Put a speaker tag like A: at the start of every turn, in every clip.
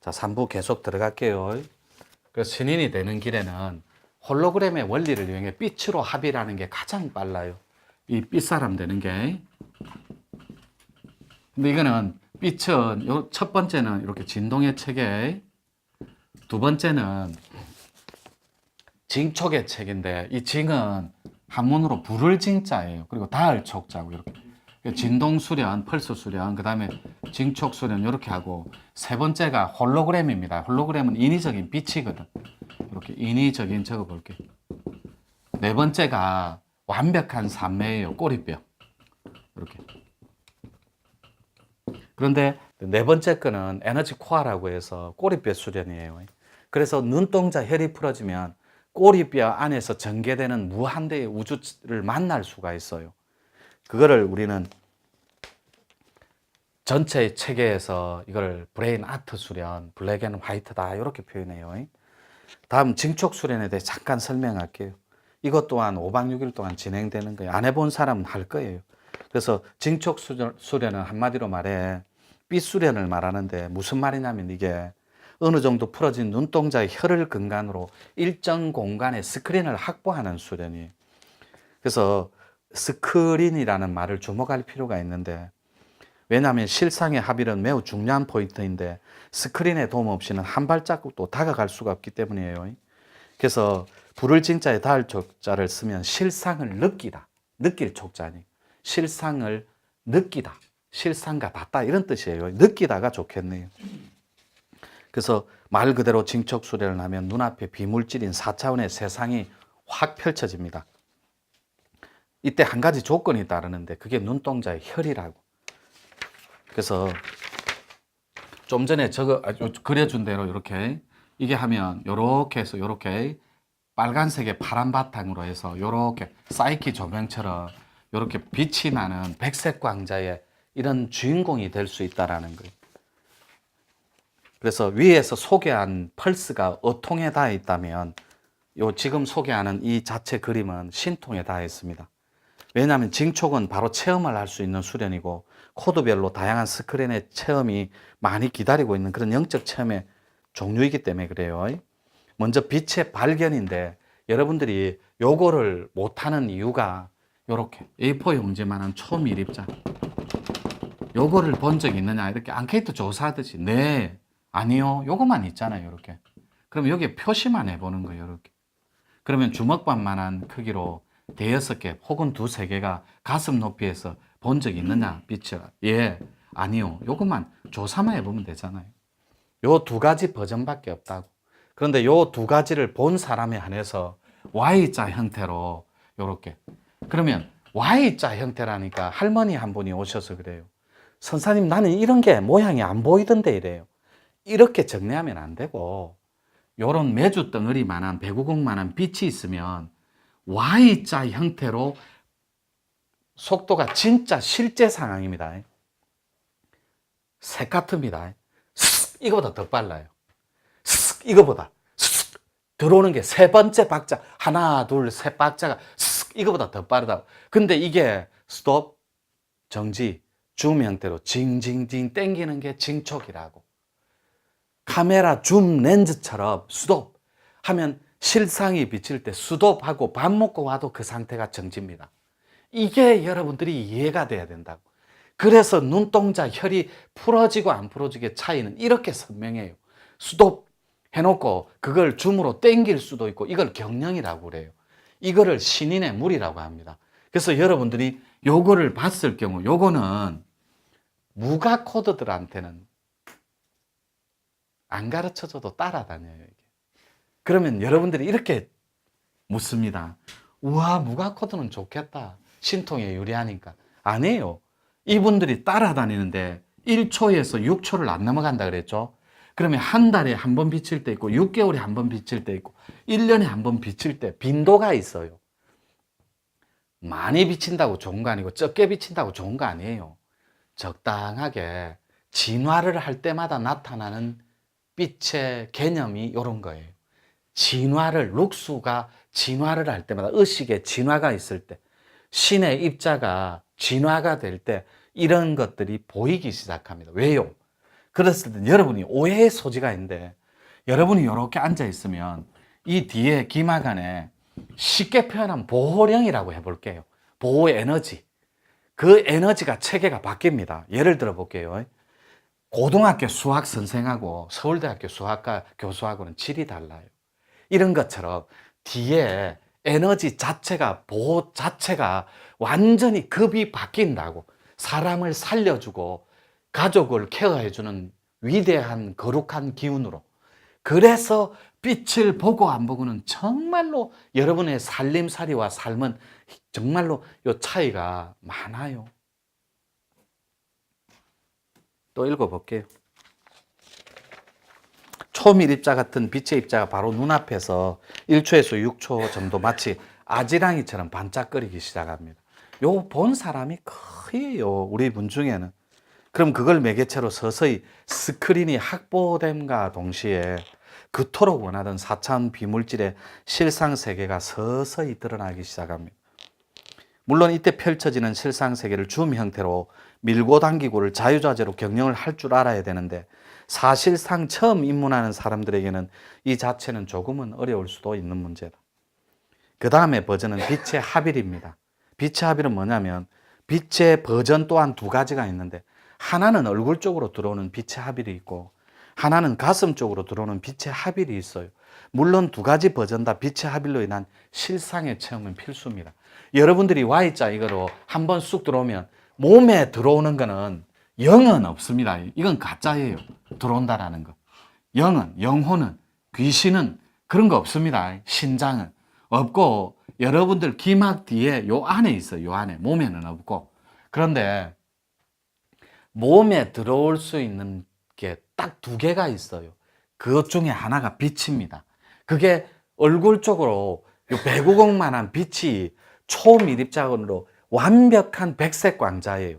A: 자, 3부 계속 들어갈게요. 그 신인이 되는 길에는 홀로그램의 원리를 이용해 빛으로 합의라는 게 가장 빨라요. 이 빛사람 되는 게. 근데 이거는 빛은 요 첫 번째는 이렇게 진동의 체계, 두 번째는 징촉의 책인데 이 징은 한문으로 불을 징자예요. 그리고 닿을 촉자고 이렇게 진동 수련, 펄스 수련, 그 다음에 징촉 수련 이렇게 하고 세 번째가 홀로그램입니다. 홀로그램은 인위적인 빛이거든. 이렇게 인위적인 적어 볼게. 네 번째가 완벽한 산매예요. 꼬리뼈. 이렇게. 그런데 네 번째 거는 에너지 코어라고 해서 꼬리뼈 수련이에요. 그래서 눈동자 혈이 풀어지면 꼬리뼈 안에서 전개되는 무한대의 우주를 만날 수가 있어요. 그거를 우리는 전체 체계에서 이걸 브레인 아트 수련, 블랙 앤 화이트다 이렇게 표현해요. 다음 징촉 수련에 대해 잠깐 설명할게요. 이것 또한 5박 6일 동안 진행되는 거예요. 안 해본 사람은 할 거예요. 그래서 징촉 수련- 수련은 한마디로 말해 빛 수련을 말하는데 무슨 말이냐면 이게 어느 정도 풀어진 눈동자의 혈을 근간으로 일정 공간에 스크린을 확보하는 수련이에요. 그래서 스크린이라는 말을 주목할 필요가 있는데 왜냐하면 실상의 합의는 매우 중요한 포인트인데 스크린의 도움 없이는 한 발자국도 다가갈 수가 없기 때문이에요. 그래서 불을 진자에 닿을 촉자를 쓰면 실상을 느끼다. 느낄 촉자니. 실상을 느끼다. 실상과 닿다. 이런 뜻이에요. 느끼다가 좋겠네요. 그래서 말 그대로 징척 수련을 하면 눈앞에 비물질인 4차원의 세상이 확 펼쳐집니다. 이때 한 가지 조건이 따르는데 그게 눈동자의 혈이라고. 그래서 좀 전에 저거 아, 요- 그려준 대로 이렇게 이게 하면 이렇게 해서 이렇게 빨간색의 파란 바탕으로 해서 이렇게 사이키 조명처럼 이렇게 빛이 나는 백색 광자의 이런 주인공이 될 수 있다라는 거예요. 그래서 위에서 소개한 펄스가 어통에 닿아 있다면 요 지금 소개하는 이 자체 그림은 신통에 닿아 있습니다. 왜냐하면 징촉은 바로 체험을 할 수 있는 수련이고 코드별로 다양한 스크린의 체험이 많이 기다리고 있는 그런 영적 체험의 종류이기 때문에 그래요. 먼저 빛의 발견인데 여러분들이 요거를 못하는 이유가 요렇게. A4 용지만한 초미립자. 요거를 본적 있느냐? 이렇게 앙케이트 조사하듯이. 네 아니요 요거만 있잖아요 이렇게. 그럼 여기에 표시만 해보는 거예요 이렇게. 그러면 주먹밥만한 크기로 대여섯 개 혹은 두세 개가 가슴 높이에서 본적 있느냐 빛을 예 아니요 요것만 조사만 해보면 되잖아요. 요 두 가지 버전밖에 없다고. 그런데 요 두 가지를 본 사람에 한해서 Y자 형태로 요렇게. 그러면 Y자 형태라니까 할머니 한 분이 오셔서 그래요. 선사님 나는 이런 게 모양이 안 보이던데 이래요 이렇게 정리하면 안 되고 요런 메주 덩어리만한 배구공만한 빛이 있으면 Y자 형태로 속도가 진짜 실제 상황입니다. 색 같습니다. 슥, 이거보다 더 빨라요. 슥, 이거보다 슥, 들어오는 게 세 번째 박자 하나 둘 세 박자가 슥, 이거보다 더 빠르다. 근데 이게 스톱 정지 줌 형태로 징징징 땡기는 게 징촉이라고. 카메라 줌 렌즈처럼 수독 하면 실상이 비칠 때 수독하고 밥 먹고 와도 그 상태가 정지입니다. 이게 여러분들이 이해가 돼야 된다고. 그래서 눈동자 혈이 풀어지고 안 풀어지게 차이는 이렇게 선명해요. 수독 해놓고 그걸 줌으로 땡길 수도 있고 이걸 경령이라고 그래요. 이거를 신인의 물이라고 합니다. 그래서 여러분들이 요거를 봤을 경우 요거는 무가 코드들한테는 안 가르쳐줘도 따라다녀요. 이게. 그러면 여러분들이 이렇게 묻습니다. 우와, 무가 코드는 좋겠다. 신통에 유리하니까. 아니에요. 이분들이 따라다니는데 1초에서 6초를 안 넘어간다 그랬죠. 그러면 한 달에 한 번 비칠 때 있고 6개월에 한 번 비칠 때 있고 1년에 한 번 비칠 때 빈도가 있어요. 많이 비친다고 좋은 거 아니고 적게 비친다고 좋은 거 아니에요. 적당하게 진화를 할 때마다 나타나는 빛의 개념이 이런 거예요. 진화를 룩수가 진화를 할 때마다 의식의 진화가 있을 때 신의 입자가 진화가 될 때 이런 것들이 보이기 시작합니다. 왜요? 그랬을 때 여러분이 오해의 소지가 있는데 여러분이 이렇게 앉아 있으면 이 뒤에 기마간에 쉽게 표현하면 보호령이라고 해볼게요. 보호 에너지. 그 에너지가 체계가 바뀝니다. 예를 들어 볼게요. 고등학교 수학 선생하고 서울대학교 수학과 교수하고는 질이 달라요. 이런 것처럼 뒤에 에너지 자체가 보호 자체가 완전히 급이 바뀐다고 사람을 살려주고 가족을 케어해주는 위대한 거룩한 기운으로 그래서 빛을 보고 안 보고는 정말로 여러분의 살림살이와 삶은 정말로 요 차이가 많아요. 또 읽어볼게요. 초밀입자 같은 빛의 입자가 바로 눈앞에서 1초에서 6초 정도 마치 아지랑이처럼 반짝거리기 시작합니다. 요 본 사람이 거의요, 우리 분 중에는. 그럼 그걸 매개체로 서서히 스크린이 확보됨과 동시에 그토록 원하던 4차원 비물질의 실상 세계가 서서히 드러나기 시작합니다. 물론 이때 펼쳐지는 실상 세계를 줌 형태로 밀고 당기고를 자유자재로 경영을 할 줄 알아야 되는데 사실상 처음 입문하는 사람들에게는 이 자체는 조금은 어려울 수도 있는 문제다. 그 다음에 버전은 빛의 합일입니다. 빛의 합일은 뭐냐면 빛의 버전 또한 두 가지가 있는데 하나는 얼굴 쪽으로 들어오는 빛의 합일이 있고 하나는 가슴 쪽으로 들어오는 빛의 합일이 있어요. 물론 두 가지 버전 다 빛의 합일로 인한 실상의 체험은 필수입니다. 여러분들이 Y자 이거로 한번 쑥 들어오면 몸에 들어오는 거는 영은 없습니다. 이건 가짜예요. 들어온다라는 거. 영은, 영혼은, 귀신은 그런 거 없습니다. 신장은 없고 여러분들 기막 뒤에 요 안에 있어요. 요 안에. 몸에는 없고. 그런데 몸에 들어올 수 있는 게 딱 두 개가 있어요. 그것 중에 하나가 빛입니다. 그게 얼굴 쪽으로 요 배구공만한 빛이 초미립자원으로 완벽한 백색 광자예요.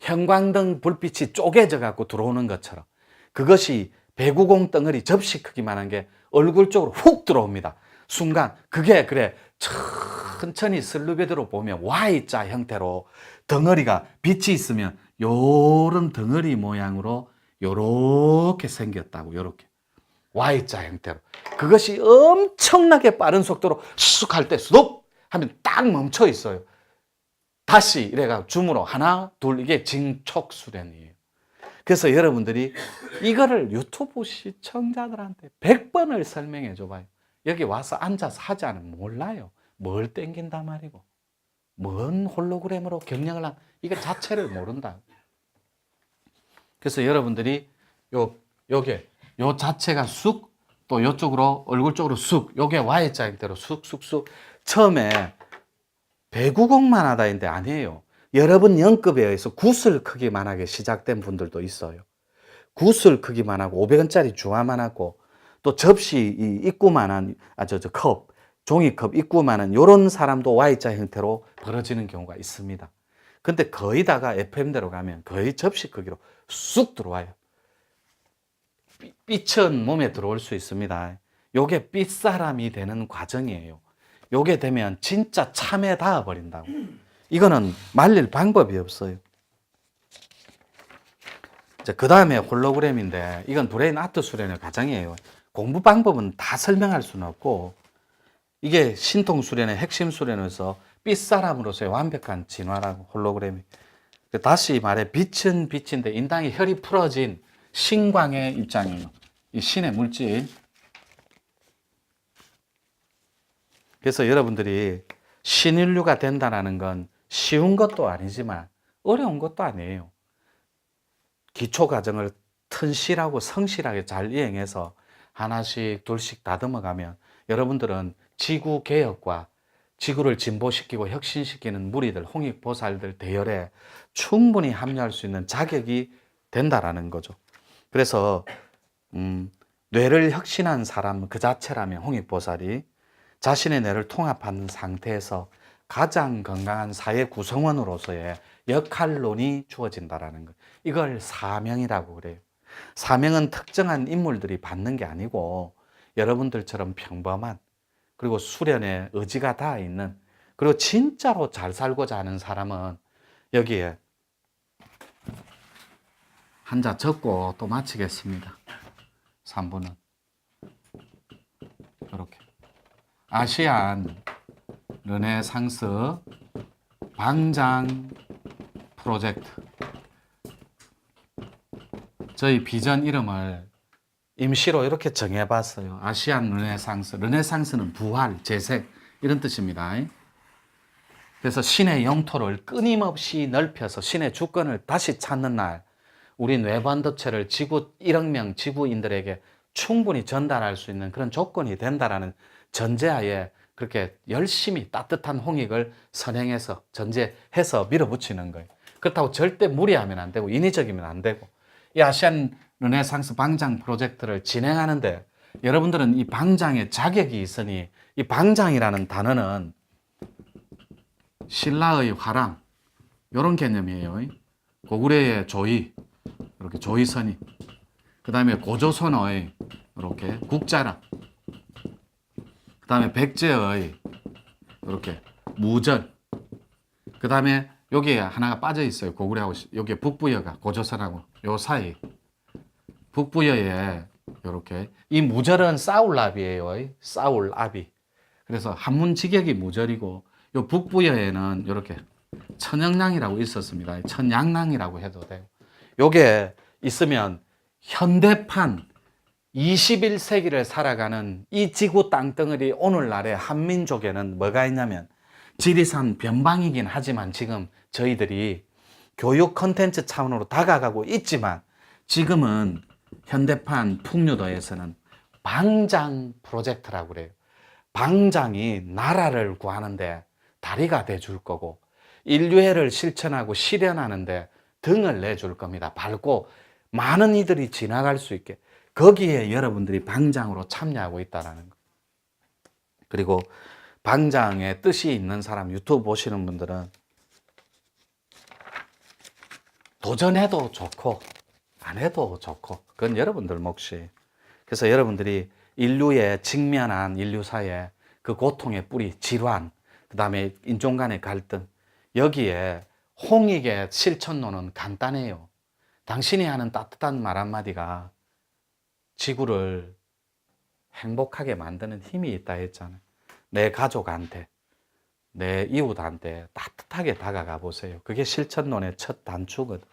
A: 형광등 불빛이 쪼개져 갖고 들어오는 것처럼 그것이 배구공 덩어리 접시 크기만한 게 얼굴 쪽으로 훅 들어옵니다. 순간 그게 그래 천천히 슬루베드로 보면 Y자 형태로 덩어리가 빛이 있으면 요런 덩어리 모양으로 요렇게 생겼다고 요렇게 Y자 형태로 그것이 엄청나게 빠른 속도로 쑥 할때 스톱 하면 딱 멈춰 있어요. 다시 이래가 줌으로 하나 둘 이게 징촉 수련이에요. 그래서 여러분들이 이거를 유튜브 시청자들한테 100번을 설명해 줘봐요. 여기 와서 앉아서 하지 않으면 몰라요. 뭘 땡긴단 말이고. 뭔 홀로그램으로 경영을 한, 이거 자체를 모른다. 그래서 여러분들이 요, 요게, 요 자체가 쑥, 또 요쪽으로, 얼굴 쪽으로 쑥, 요게 Y자 형태로 쑥 쑥 쑥. 처음에 배구공만 하다인데 아니에요. 여러분 영급에 의해서 구슬 크기만 하게 시작된 분들도 있어요. 구슬 크기만 하고 500원짜리 주화만 하고 또 접시 이 입구만한 아저 저 컵, 종이컵 입구만한 요런 사람도 Y자 형태로 벌어지는 경우가 있습니다. 근데 거의 다가 FM대로 가면 거의 접시 크기로 쑥 들어와요. 삐- 빛은 몸에 들어올 수 있습니다. 요게 빛사람이 되는 과정이에요. 요게 되면 진짜 참에 닿아 버린다고. 이거는 말릴 방법이 없어요. 그 다음에 홀로그램인데 이건 브레인 아트 수련의 과정이에요. 공부 방법은 다 설명할 수는 없고 이게 신통 수련의 핵심 수련에서 빛사람으로서의 완벽한 진화라고 홀로그램이. 다시 말해 빛은 빛인데 인당의 혈이 풀어진 신광의 입장이에요. 이 신의 물질. 그래서 여러분들이 신인류가 된다는 건 쉬운 것도 아니지만 어려운 것도 아니에요. 기초 과정을 튼실하고 성실하게 잘 이행해서 하나씩 둘씩 다듬어 가면 여러분들은 지구 개혁과 지구를 진보시키고 혁신시키는 무리들, 홍익보살들 대열에 충분히 합류할 수 있는 자격이 된다라는 거죠. 그래서 음, 뇌를 혁신한 사람 그 자체라면 홍익보살이 자신의 뇌를 통합하는 상태에서 가장 건강한 사회 구성원으로서의 역할론이 주어진다라는 것. 이걸 사명이라고 그래요. 사명은 특정한 인물들이 받는 게 아니고 여러분들처럼 평범한 그리고 수련의 의지가 다 있는 그리고 진짜로 잘 살고자 하는 사람은 여기에 한 자 적고 또 마치겠습니다. 3분은 이렇게 아시안 르네상스 방장 프로젝트 저희 비전 이름을 임시로 이렇게 정해봤어요. 아시안 르네상스. 르네상스는 부활, 재생 이런 뜻입니다. 그래서 신의 영토를 끊임없이 넓혀서 신의 주권을 다시 찾는 날, 우리 뇌반도체를 지구 1억 명 지구인들에게 충분히 전달할 수 있는 그런 조건이 된다라는 전제하에 그렇게 열심히 따뜻한 홍익을 선행해서 전제해서 밀어붙이는 거예요. 그렇다고 절대 무리하면 안 되고 인위적이면 안 되고 이 아시안 르네상스 방장 프로젝트를 진행하는데 여러분들은 이 방장의 자격이 있으니 이 방장이라는 단어는 신라의 화랑 이런 개념이에요. 고구려의 조이 이렇게 조이선이 그 다음에 고조선의 이렇게 국자랑 그 다음에 백제의 이렇게 무절 그 다음에 여기에 하나가 빠져 있어요. 고구려하고 여기에 북부여가 고조선하고 요 사이 북부여에 이렇게 이 무절은 싸울랍이에요. 싸울압이 그래서 한문 직역이 무절이고 요 북부여에는 이렇게 천영랑이라고 있었습니다. 천양랑이라고 해도 돼요. 요게 있으면 현대판 21세기를 살아가는 이 지구 땅덩어리 오늘날의 한민족에는 뭐가 있냐면 지리산 변방이긴 하지만 지금 저희들이 교육 컨텐츠 차원으로 다가가고 있지만 지금은 현대판 풍류도에서는 방장 프로젝트라고 그래요. 방장이 나라를 구하는데 다리가 돼줄 거고 인류애를 실천하고 실현하는데 등을 내줄 겁니다. 밟고 많은 이들이 지나갈 수 있게 거기에 여러분들이 방장으로 참여하고 있다라는 거. 그리고 방장의 뜻이 있는 사람 유튜브 보시는 분들은 도전해도 좋고 안 해도 좋고 그건 여러분들 몫이. 그래서 여러분들이 인류에 직면한 인류사의 그 고통의 뿌리, 질환, 그 다음에 인종 간의 갈등 여기에 홍익의 실천론은 간단해요. 당신이 하는 따뜻한 말 한마디가 지구를 행복하게 만드는 힘이 있다 했잖아요. 내 가족한테, 내 이웃한테 따뜻하게 다가가 보세요. 그게 실천론의 첫 단추거든.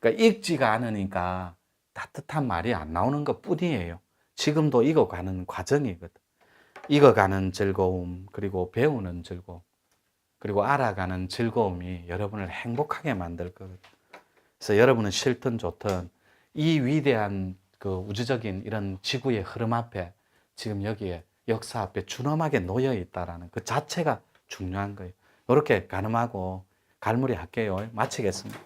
A: 그러니까 읽지가 않으니까 따뜻한 말이 안 나오는 것 뿐이에요. 지금도 익어가는 과정이거든. 익어가는 즐거움, 그리고 배우는 즐거움, 그리고 알아가는 즐거움이 여러분을 행복하게 만들 거거든. 그래서 여러분은 싫든 좋든 이 위대한 그 우주적인 이런 지구의 흐름 앞에 지금 여기에 역사 앞에 준엄하게 놓여 있다라는 그 자체가 중요한 거예요. 이렇게 가늠하고 갈무리 할게요. 마치겠습니다.